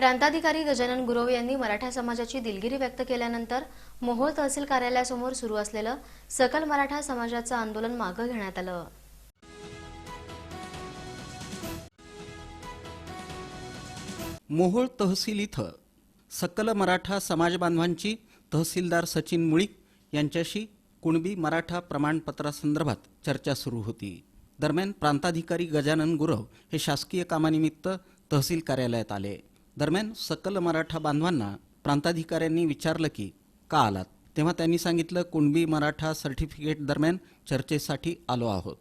प्रांताधिकारी गजानन गुरव यांनी मराठा समाजाची दिलगिरी व्यक्त केल्यानंतर मोहोळ तहसील कार्यालयासमोर सुरू असलेलं सकल मराठा समाजाचं आंदोलन मागं घेण्यात आलं. मोहोळ तहसील इथं सकल मराठा समाज बांधवांची तहसीलदार सचिन मुळीक यांच्याशी कुणबी मराठा प्रमाणपत्रासंदर्भात चर्चा सुरू होती. दरम्यान प्रांताधिकारी गजानन गुरव हे शासकीय कामानिमित्त तहसील कार्यालयात आले. दरम्यान सकल मराठा बांधवांना प्रांताधिकाऱ्यांनी विचारलं की का आलात? तेव्हा त्यांनी सांगितलं कुणबी मराठा सर्टिफिकेट दरम्यान चर्चेसाठी आलो आहोत.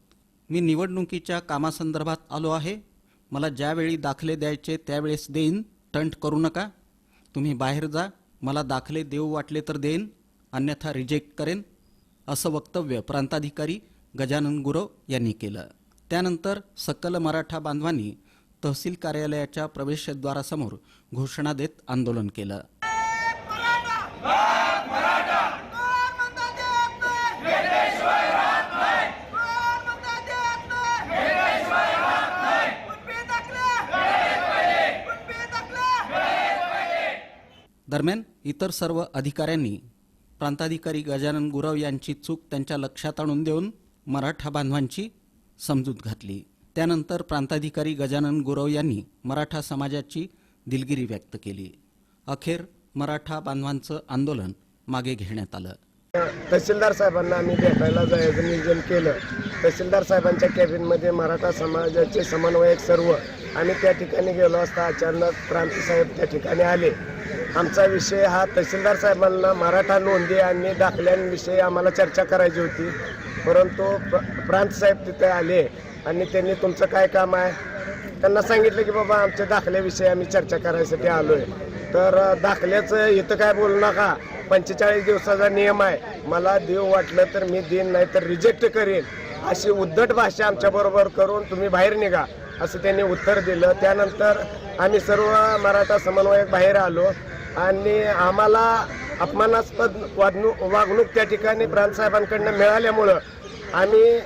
मी निवडणुकीच्या कामासंदर्भात आलो आहे. मला ज्यावेळी दाखले द्यायचे त्यावेळेस देईन. टंट करू नका. तुम्ही बाहेर जा. मला दाखले देऊ वाटले तर देईन. अन्यथा रिजेक्ट करेन. असं वक्तव्य प्रांताधिकारी गजानन गुरव यांनी केलं. त्यानंतर सकल मराठा बांधवांनी तहसील कार्यालयाच्या प्रवेशद्वारासमोर घोषणा देत आंदोलन केलं. दरम्यान इतर सर्व अधिकाऱ्यांनी प्रांताधिकारी गजानन गुरव यांची चूक त्यांच्या लक्षात आणून देऊन मराठा बांधवांची समजूत घातली. त्यानंतर प्रांताधिकारी गजानन गुरव यांनी मराठा समाजाची दिलगिरी व्यक्त केली. अखेर मराठा बांधवांचं आंदोलन मागे घेण्यात आलं. तहसीलदार साहेबांना आम्ही भेटायला जायचं नियोजन केलं. तहसीलदार साहेबांच्या कॅबिनमध्ये मराठा समाजाचे समन्वयक सर्व आम्ही त्या ठिकाणी गेलो असता अचानक क्रांती साहेब त्या ठिकाणी आले. आमचा विषय हा तहसीलदार साहेबांना मराठा नोंदी आणि दाखल्यांविषयी आम्हाला चर्चा करायची होती. परंतु प्रांत साहेब तिथे आले आणि त्यांनी तुमचं काय काम आहे? त्यांना सांगितलं की बाबा आमच्या दाखल्याविषयी आम्ही चर्चा करायसाठी आलो आहे तर दाखल्याचं इथं काय बोलू नका. पंचेचाळीस दिवसाचा नियम आहे. मला देव वाटलं तर मी देईन नाही तर रिजेक्ट करेन. अशी उद्धट भाषा आमच्याबरोबर करून तुम्ही बाहेर निघा असं त्यांनी उत्तर दिलं. त्यानंतर आम्ही सर्व मराठा समन्वयक बाहेर आलो आणि आम्हाला अपमानास्पद वागणूक वागणूक त्या ठिकाणी प्रांतसाहेबांकडनं मिळाल्यामुळं आम्ही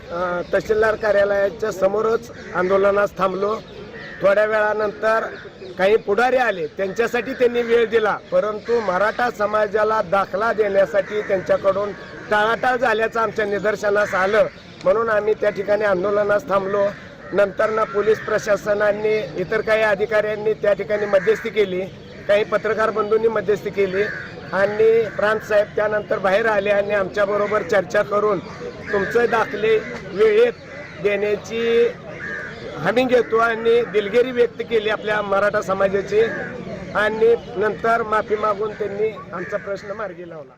तहसीलदार कार्यालयाच्या समोरच आंदोलनास थांबलो. थोड्या वेळानंतर काही पुढारी आले. त्यांच्यासाठी त्यांनी वेळ दिला. परंतु मराठा समाजाला दाखला देण्यासाठी त्यांच्याकडून टाळाटाळ झाल्याचं आमच्या निदर्शनास आलं. म्हणून आम्ही त्या ठिकाणी आंदोलनास थांबलो. नंतर ना पोलीस प्रशासनाने इतर काही अधिकाऱ्यांनी त्या ठिकाणी मध्यस्थी केली. काही पत्रकार बंधूंनी मध्यस्थी केली. आणि प्रांत साहेब त्यानंतर बाहेर आले आणि आमच्याबरोबर चर्चा करून तुमचे दाखले वेळेत देण्याची हमी घेतो आणि दिलगिरी व्यक्त केली आपल्या मराठा समाजाची. आणि नंतर माफी मागून त्यांनी आमचा प्रश्न मार्गी लावला.